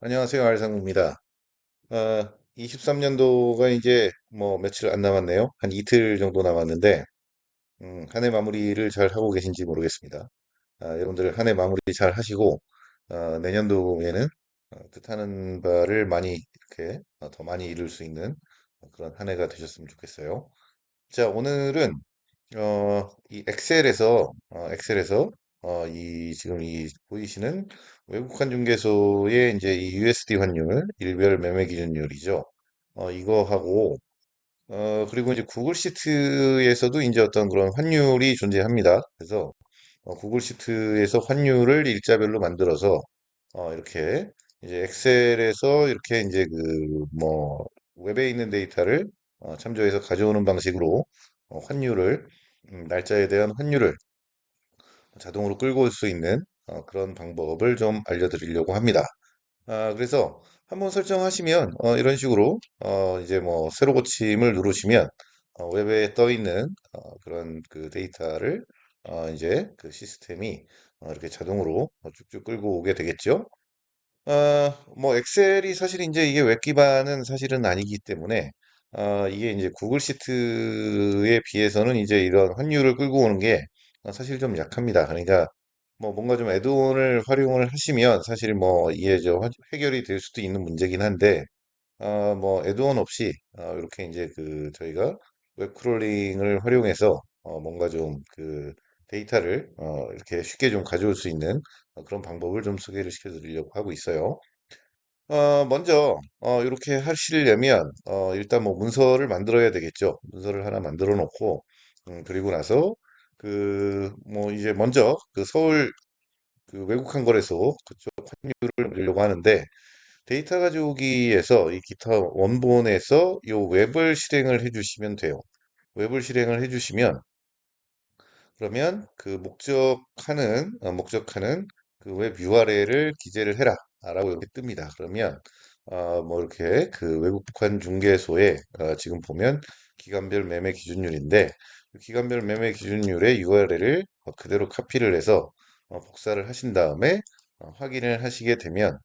안녕하세요, 알상무입니다. 아, 23년도가 이제 뭐 며칠 안 남았네요. 한 이틀 정도 남았는데, 음, 한 해 마무리를 잘 하고 계신지 모르겠습니다. 아, 여러분들 한 해 마무리 잘 하시고, 아, 내년도에는 어, 뜻하는 바를 많이 이렇게 어, 더 많이 이룰 수 있는 그런 한 해가 되셨으면 좋겠어요. 자, 오늘은 어, 이 엑셀에서, 어, 엑셀에서, 어, 이, 지금 이 보이시는 외국 환 중개소의 이제 이 USD 환율, 일별 매매 기준율이죠. 어, 이거하고, 어, 그리고 이제 구글 시트에서도 이제 어떤 그런 환율이 존재합니다. 그래서, 어, 구글 시트에서 환율을 일자별로 만들어서, 어, 이렇게, 이제 엑셀에서 이렇게 이제 그, 뭐, 웹에 있는 데이터를 어, 참조해서 가져오는 방식으로 어, 환율을 음, 날짜에 대한 환율을 자동으로 끌고 올 수 있는 어, 그런 방법을 좀 알려드리려고 합니다. 아, 그래서 한번 설정하시면 어, 이런 식으로 어, 이제 뭐 새로 고침을 누르시면 어, 웹에 떠 있는 어, 그런 그 데이터를 어, 이제 그 시스템이 어, 이렇게 자동으로 어, 쭉쭉 끌고 오게 되겠죠. 어, 뭐 엑셀이 사실 이제 이게 웹 기반은 사실은 아니기 때문에 어, 이게 이제 구글 시트에 비해서는 이제 이런 환율을 끌고 오는 게 어, 사실 좀 약합니다. 그러니까 뭐 뭔가 좀 애드온을 활용을 하시면 사실 뭐 이게 저 화- 해결이 될 수도 있는 문제긴 한데 어, 뭐 애드온 없이 어, 이렇게 이제 그 저희가 웹 크롤링을 활용해서 어, 뭔가 좀 그 데이터를 어, 이렇게 쉽게 좀 가져올 수 있는 어, 그런 방법을 좀 소개를 시켜드리려고 하고 있어요. 어, 먼저 어, 이렇게 하시려면 어, 일단 뭐 문서를 만들어야 되겠죠. 문서를 하나 만들어 놓고 음, 그리고 나서 그 뭐 이제 먼저 그 서울 그 외국 한 거래소 그쪽 환율을 올리려고 하는데 데이터 가져오기에서 이 기타 원본에서 이 웹을 실행을 해주시면 돼요. 웹을 실행을 해주시면 그러면 그 목적하는 어, 목적하는 그 웹 URL을 기재를 해라 라고 이렇게 뜹니다. 그러면 어, 뭐 이렇게 그 외국 북한 중개소에 어, 지금 보면 기간별 매매 기준율인데 그 기간별 매매 기준율의 URL을 그대로 카피를 해서 어, 복사를 하신 다음에 어, 확인을 하시게 되면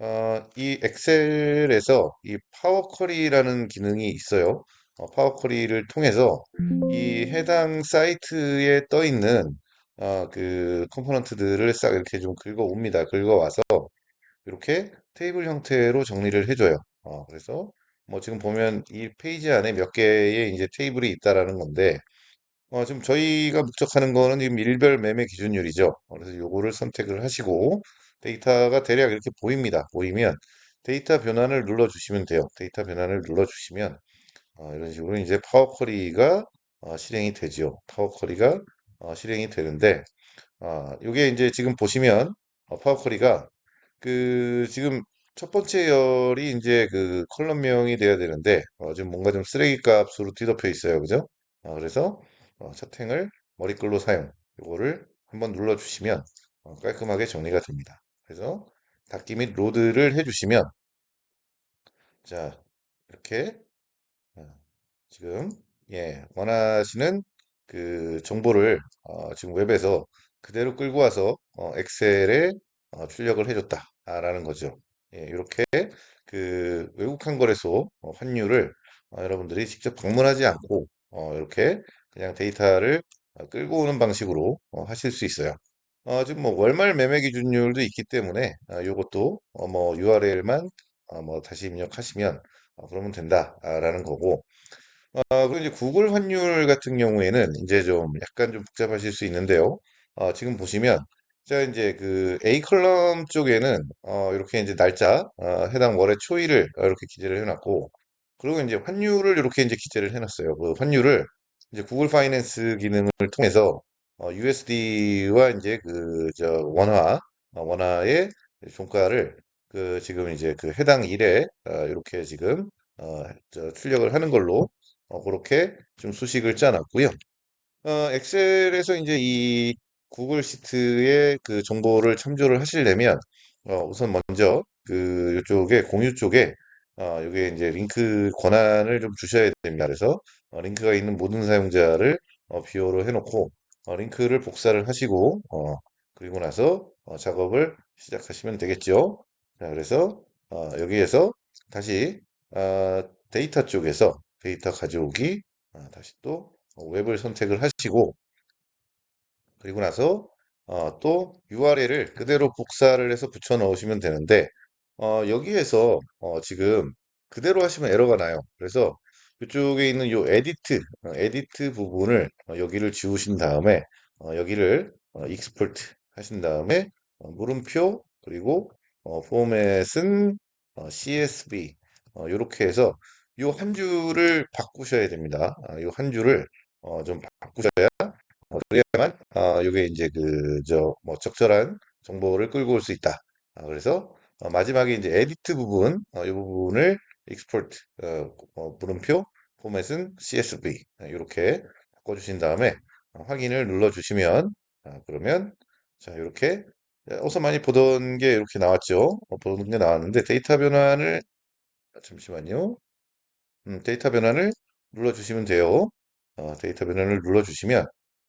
어, 이 엑셀에서 이 파워 쿼리라는 기능이 있어요. 어, 파워 쿼리를 통해서 이 해당 사이트에 떠 있는 어, 그 컴포넌트들을 싹 이렇게 좀 긁어 옵니다. 긁어 와서 이렇게 테이블 형태로 정리를 해줘요. 어, 그래서 뭐 지금 보면 이 페이지 안에 몇 개의 이제 테이블이 있다라는 건데 어, 지금 저희가 목적하는 거는 지금 일별 매매 기준율이죠. 어, 그래서 요거를 선택을 하시고 데이터가 대략 이렇게 보입니다. 보이면 데이터 변환을 눌러주시면 돼요. 데이터 변환을 눌러주시면 어, 이런 식으로 이제 파워 쿼리가 어, 실행이 되죠. 파워 쿼리가 어, 실행이 되는데 아, 요게 이제 지금 보시면 어, 파워 쿼리가 그 지금 첫 번째 열이 이제 그 컬럼명이 돼야 되는데 어, 지금 뭔가 좀 쓰레기 값으로 뒤덮여 있어요. 그죠? 어, 그래서 어, 채팅을 머리글로 사용 요거를 한번 눌러주시면 어, 깔끔하게 정리가 됩니다. 그래서 닫기 및 로드를 해주시면 자 이렇게 어, 지금 예 원하시는 그 정보를 어, 지금 웹에서 그대로 끌고 와서 어, 엑셀에 어, 출력을 해줬다 라는 거죠. 예, 이렇게 그 외국 한거래소 어, 환율을 어, 여러분들이 직접 방문하지 않고 어, 이렇게 그냥 데이터를 어, 끌고 오는 방식으로 어, 하실 수 있어요. 어, 지금 뭐 월말 매매 기준율도 있기 때문에 어, 이것도 어, 뭐 URL만 어, 뭐 다시 입력하시면 어, 그러면 된다라는 거고 아, 그리고 이제 구글 환율 같은 경우에는 이제 좀 약간 좀 복잡하실 수 있는데요. 어, 지금 보시면 제가 이제 그 A 컬럼 쪽에는 어, 이렇게 이제 날짜 어, 해당 월의 초일을 이렇게 기재를 해놨고 그리고 이제 환율을 이렇게 이제 기재를 해놨어요. 그 환율을 이제 구글 파이낸스 기능을 통해서 어, USD와 이제 그 저 원화 어, 원화의 종가를 그 지금 이제 그 해당 일에 어, 이렇게 지금 어, 저 출력을 하는 걸로 어, 그렇게 좀 수식을 짜놨고요. 어, 엑셀에서 이제 이 구글 시트의 그 정보를 참조를 하시려면 어, 우선 먼저 그 이쪽에 공유 쪽에 어, 여기에 이제 링크 권한을 좀 주셔야 됩니다. 그래서 어, 링크가 있는 모든 사용자를 어, 비호로 해놓고 어, 링크를 복사를 하시고 어, 그리고 나서 어, 작업을 시작하시면 되겠죠. 자, 그래서 어, 여기에서 다시 어, 데이터 쪽에서 데이터 가져오기 어, 다시 또 웹을 선택을 하시고 그리고 나서 어, 또 URL을 그대로 복사를 해서 붙여 넣으시면 되는데 어, 여기에서 어, 지금 그대로 하시면 에러가 나요. 그래서 이쪽에 있는 요 에디트, 어, 에디트 부분을 어, 여기를 지우신 다음에 어, 여기를 어, 익스포트 하신 다음에 어, 물음표 그리고 어, 포맷은 어, CSV 어, 이렇게 해서 요 한 줄을 바꾸셔야 됩니다. 아, 요한 줄을 어, 좀 바꾸셔야 어, 그래야만 어, 이게 이제 그 저 뭐 적절한 정보를 끌고 올 수 있다. 아, 그래서 어, 마지막에 이제 에디트 부분 어, 이 부분을 export 어, 어, 물음표 포맷은 CSV 이렇게 바꿔주신 다음에 어, 확인을 눌러주시면 아, 그러면 자 이렇게 어서 많이 보던 게 이렇게 나왔죠. 어, 보던 게 나왔는데 데이터 변환을 잠시만요. 음, 데이터 변환을 눌러주시면 돼요. 어, 데이터 변환을 눌러주시면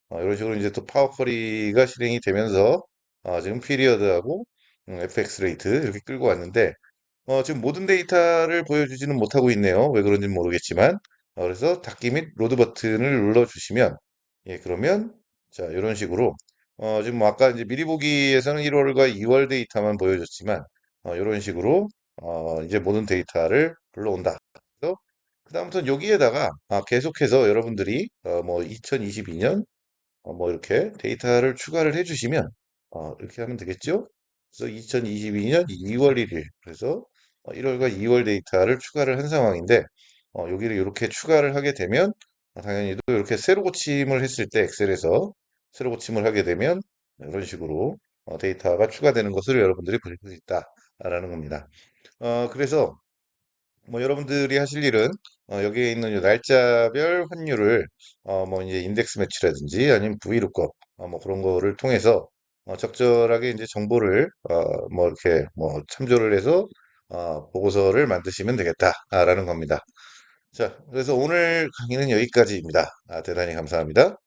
어, 이런 식으로 이제 또 파워 쿼리가 실행이 되면서 어, 지금 피리어드하고 음, FX 레이트 이렇게 끌고 왔는데 어, 지금 모든 데이터를 보여주지는 못하고 있네요. 왜 그런지 모르겠지만 어, 그래서 닫기 및 로드 버튼을 눌러주시면 예 그러면 자 이런 식으로 어, 지금 뭐 아까 이제 미리 보기에서는 1월과 2월 데이터만 보여줬지만 어, 이런 식으로 어, 이제 모든 데이터를 불러온다. 그래서 그다음부터는 여기에다가 아, 계속해서 여러분들이 어, 뭐 2022년 어, 뭐 이렇게 데이터를 추가를 해주시면 어, 이렇게 하면 되겠죠? 그래서 2022년 2월 1일 그래서 1월과 2월 데이터를 추가를 한 상황인데 어, 여기를 이렇게 추가를 하게 되면 어, 당연히 또 이렇게 세로 고침을 했을 때 엑셀에서 세로 고침을 하게 되면 이런 식으로 어, 데이터가 추가되는 것을 여러분들이 보실 수 있다라는 겁니다. 어, 그래서 뭐 여러분들이 하실 일은 어, 여기에 있는 이 날짜별 환율을 어, 뭐 이제 인덱스 매치라든지 아니면 VLOOKUP 어, 뭐 그런 거를 통해서 어, 적절하게 이제 정보를 어, 뭐 이렇게 뭐 참조를 해서 어, 보고서를 만드시면 되겠다라는 겁니다. 자, 그래서 오늘 강의는 여기까지입니다. 아, 대단히 감사합니다.